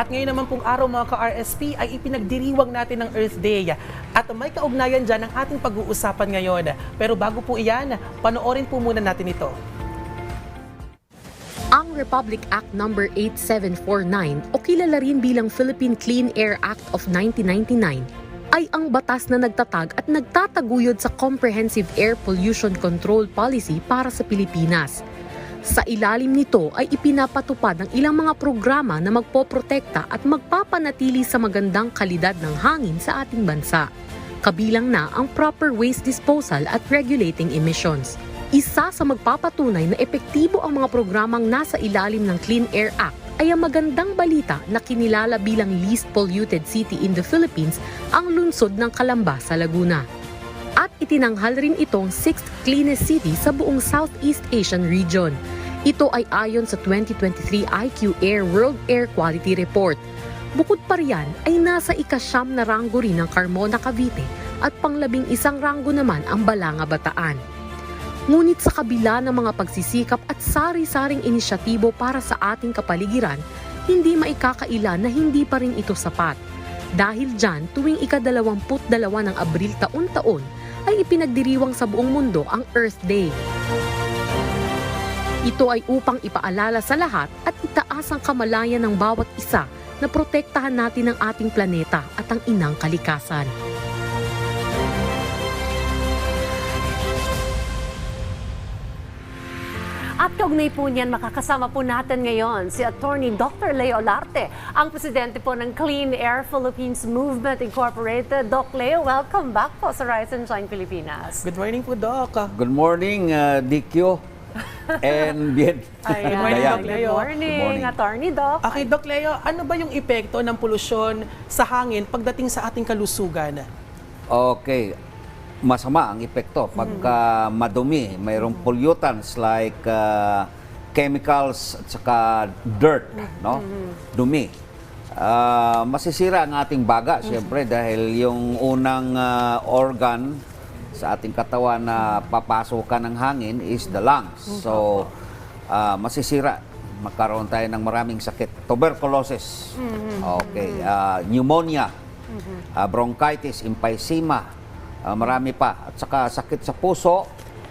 At ngayon naman pong araw mga ka-RSP ay ipinagdiriwang natin ng Earth Day. At may kaugnayan dyan ang ating pag-uusapan ngayon. Pero bago po iyan, panoorin po muna natin ito. Ang Republic Act No. 8749 o kilala rin bilang Philippine Clean Air Act of 1999 ay ang batas na nagtatag at nagtataguyod sa Comprehensive Air Pollution Control Policy para sa Pilipinas. Sa ilalim nito ay ipinapatupad ang ilang mga programa na magpoprotekta at magpapanatili sa magandang kalidad ng hangin sa ating bansa. Kabilang na ang proper waste disposal at regulating emissions. Isa sa magpapatunay na epektibo ang mga programang nasa ilalim ng Clean Air Act ay ang magandang balita na kinilala bilang least polluted city in the Philippines ang lungsod ng Calamba sa Laguna. At itinanghal rin itong 6th cleanest city sa buong Southeast Asian region. Ito ay ayon sa 2023 IQ Air World Air Quality Report. Bukod pa riyan ay nasa ikasyam na ranggo rin ng Carmona, Cavite at panglabing isang ranggo naman ang Balanga, Bataan. Ngunit sa kabila ng mga pagsisikap at sari-saring inisyatibo para sa ating kapaligiran, hindi maikakaila na hindi pa rin ito sapat. Dahil dyan, tuwing ikadalawamput dalawa ng Abril taon-taon, ay ipinagdiriwang sa buong mundo ang Earth Day. Ito ay upang ipaalala sa lahat at itaas ang kamalayan ng bawat isa na protektahan natin ang ating planeta at ang inang kalikasan. At kaugnay po niyan, makakasama po natin ngayon si Attorney Dr. Leo Larte, ang presidente po ng Clean Air Philippines Movement Incorporated. Doc Leo, welcome back po sa Rise and Shine Pilipinas. Good morning po, Doc. Good morning, uh, DQ and Bien. morning, Ayan, Doc good Leo. morning, Good morning. Attorney Doc. Okay, Doc Leo, ano ba yung epekto ng polusyon sa hangin pagdating sa ating kalusugan? Okay, masama ang epekto pagka madumi. Mayroong pollutants like uh, chemicals at saka dirt, no? Dumi. Ah, masisira ang ating baga, siyempre, dahil yung unang ah, organ sa ating katawan na papasukan ng hangin is the lungs. So, ah, masisira. Magkaroon tayo ng maraming sakit. Tuberculosis. Okay. ah, pneumonia. ah, bronchitis, emphysema. ah, marami pa. At saka sakit sa puso.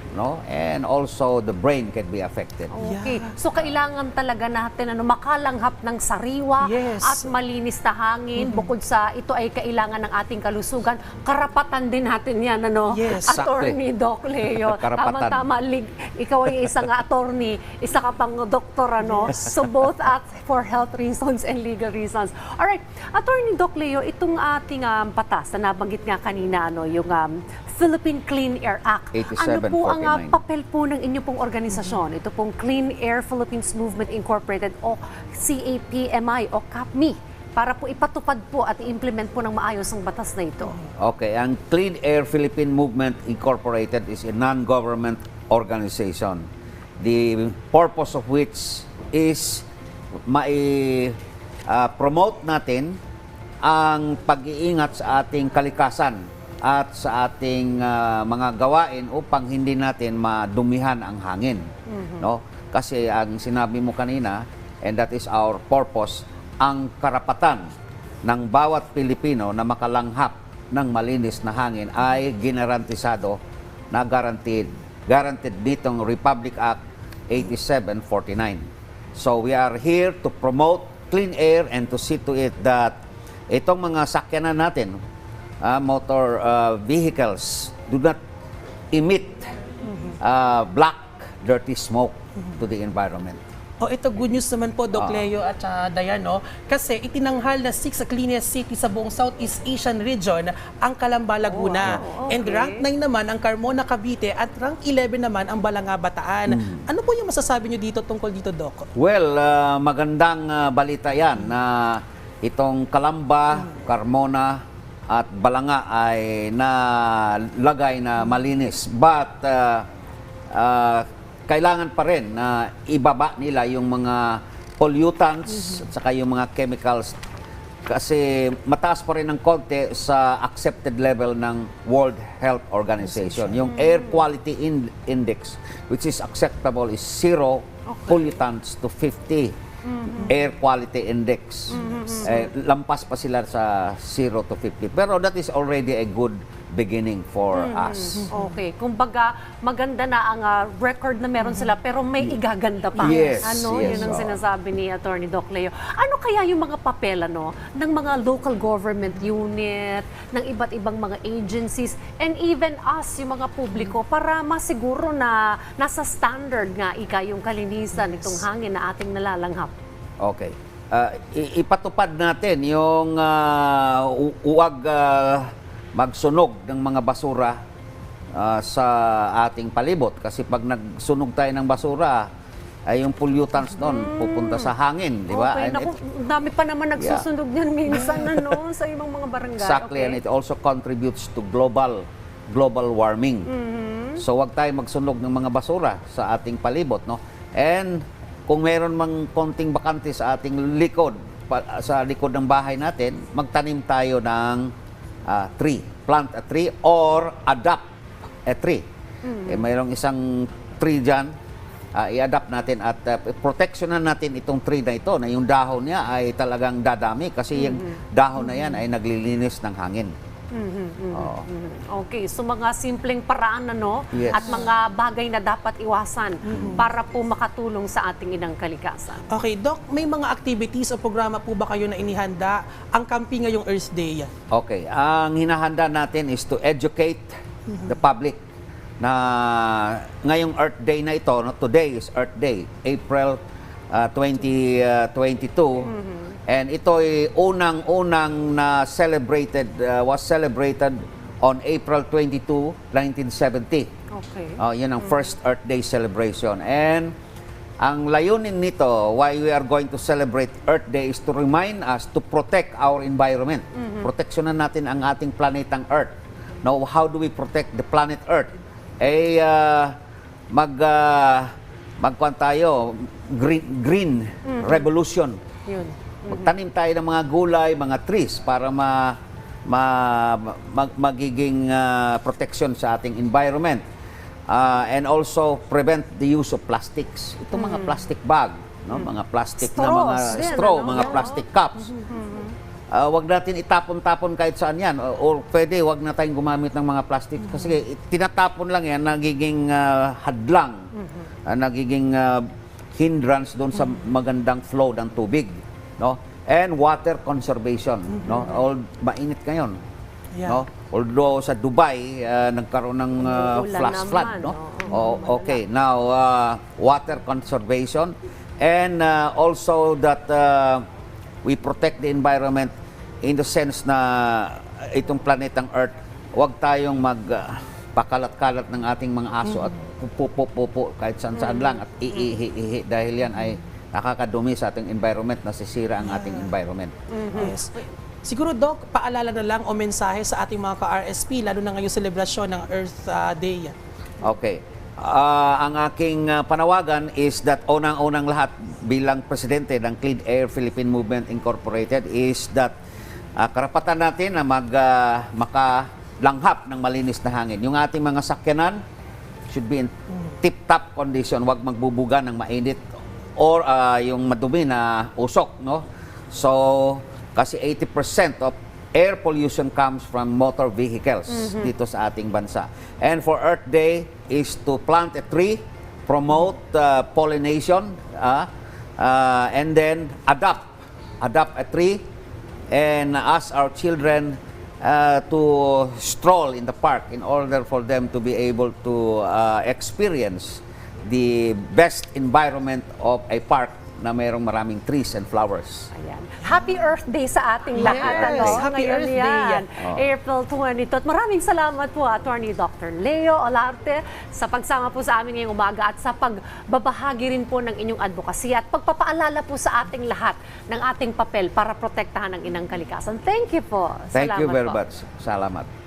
No? And also the brain can be affected. Okay. So kailangan talaga natin ano makalanghap ng sariwa Yes. at malinis na hangin. Bukod sa ito ay kailangan ng ating kalusugan, karapatan din natin 'yan ano. Yes. Attorney Doc Leo. Karapatan. Tama-tama lig- ikaw ay isang attorney, isa ka pang doktor ano. So both act for health reasons and legal reasons. All right. Attorney Doc Leo, itong ating um, patas na nabanggit nga kanina ano, yung um, Philippine Clean Air Act. Ano po ang uh, 8749. papel po ng inyo pong organisasyon? Ito pong Clean Air Philippines Movement Incorporated o CAPMI o CAPMI para po ipatupad po at i-implement po ng maayos ang batas na ito. Okay, ang Clean Air Philippine Movement Incorporated is a non-government organization. The purpose of which is mai-promote natin ang pag-iingat sa ating kalikasan at sa ating ah, mga gawain upang hindi natin madumihan ang hangin. No? Kasi ang sinabi mo kanina, and that is our purpose, ang karapatan ng bawat Pilipino na makalanghap ng malinis na hangin ay ginarantisado na guaranteed guaranteed ditong Republic Act 8749. So we are here to promote clean air and to see to it that itong mga sakyanan natin, ah, motor ah, vehicles, do not emit ah, black, dirty smoke to the environment. O ito, good news naman po, Doc. Leo at uh, Dayan, no? Kasi itinanghal na 6 cleanest city sa buong Southeast Asian region ang Calamba, Laguna. Wow, And okay. rank 9 naman ang Carmona, Cavite at rank 11 naman ang Balanga, Bataan. Hmm. Ano po yung masasabi nyo dito tungkol dito, Doc? Well, ah, magandang ah, balita yan na itong Kalamba, Carmona at Balanga ay nalagay na malinis. But ah, ah, kailangan pa rin na ibaba nila yung mga pollutants at saka yung mga chemicals. Kasi mataas pa rin ng konti sa accepted level ng World Health Organization. Yung Air Quality In- Index, which is acceptable, is zero pollutants to 50 air quality index. Eh, lampas pa sila sa 0 to 50. Pero that is already a good beginning for us. Okay, kumbaga maganda na ang ah, record na meron sila pero may igaganda pa. Yes, ano, yes, yun ang oo. sinasabi ni Attorney Doc Leo. Ano kaya yung mga papel ano ng mga local government unit, ng iba't ibang mga agencies and even us yung mga publiko para masiguro na nasa standard nga ika yung kalinisan itong hangin na ating nalalanghap. Okay. I- ipatupad natin yung ah, u- uwag ah, magsunog ng mga basura ah, sa ating palibot kasi pag nagsunog tayo ng basura ay yung pollutants doon pupunta sa hangin, di ba? Okay, And naku, it- dami pa naman nagsusunog niyan minsan ano sa ibang mga barangay. Exactly, okay? and it also contributes to global global warming. So wag tayo magsunog ng mga basura sa ating palibot, no? And kung meron mang konting bakante sa ating likod, pa- sa likod ng bahay natin, magtanim tayo ng ah, tree, plant a tree or adopt a tree. Eh, mayroong isang tree dyan, ah, i-adapt natin at uh, protectionan natin itong tree na ito na yung dahon niya ay talagang dadami kasi yung dahon na yan ay naglilinis ng hangin. Oo. Mhm. Okay, so mga simpleng paraan ano Yes. at mga bagay na dapat iwasan para po makatulong sa ating inang kalikasan. Okay, Doc, may mga activities o programa po ba kayo na inihanda ang kampi ngayong Earth Day? Okay, ang hinahanda natin is to educate the public na ngayong Earth Day na ito, no, today is Earth Day, April uh, 2022. And ito ay unang-unang na celebrated, uh, was celebrated on April 22, 1970. Okay. Oh, yun ang first Earth Day celebration. And ang layunin nito, why we are going to celebrate Earth Day is to remind us to protect our environment. Proteksyonan natin ang ating planetang Earth. Now, how do we protect the planet Earth? Eh, ah, mag, uh, magkuhan tayo, green, green revolution. Yun. Magtanim tayo ng mga gulay, mga trees para ma, ma mag- magiging ah, protection sa ating environment. Ah, and also prevent the use of plastics. Ito mga plastic bag, no? mga plastic na mga Straws din, straw, ano? mga plastic cups. Ah, wag natin itapon-tapon kahit saan yan. O, or pwede, wag na tayong gumamit ng mga plastic. Kasi tinatapon lang yan, nagiging ah, hadlang, ah, nagiging ah, hindrance doon sa magandang flow ng tubig. No? And water conservation. No? All, mainit ngayon. Yeah. No? Although sa Dubai, ah, nagkaroon ng Umuulan flash naman, flood. No? oo. Oh, okay, now uh, water conservation and uh, also that uh, we protect the environment in the sense na itong planetang Earth, huwag tayong mag uh, pakalat-kalat ng ating mga aso at pupo-pupo kahit saan-saan lang at iihi-ihi dahil yan ay nakakadumi sa ating environment, nasisira ang ating environment. Yes. Siguro, Doc, paalala na lang o mensahe sa ating mga ka-RSP, lalo na ngayong selebrasyon ng Earth ah, Day. Okay. Ah, ang aking ah, panawagan is that unang-unang lahat bilang presidente ng Clean Air Philippine Movement Incorporated is that ah, karapatan natin na mag ah, makalanghap ng malinis na hangin. Yung ating mga sakyanan should be in tip-top condition, wag magbubuga ng mainit or ah, yung madumi na usok, no? So, kasi 80% of air pollution comes from motor vehicles dito sa ating bansa. And for Earth Day is to plant a tree, promote uh, pollination, ah, uh, and then adopt, adopt a tree, and ask our children uh, to stroll in the park in order for them to be able to uh, experience the best environment of a park na mayroong maraming trees and flowers. Ayan. Happy Earth Day sa ating lahat. Yes, Ano? Happy Ngayon Earth Day yan. Oh. April 22. At maraming salamat po, Attorney Dr. Leo Olarte, sa pagsama po sa amin ngayong umaga at sa pagbabahagi rin po ng inyong advocacy at pagpapaalala po sa ating lahat ng ating papel para protektahan ang inang kalikasan. Thank you po. Thank you Salamat very po. much. Salamat.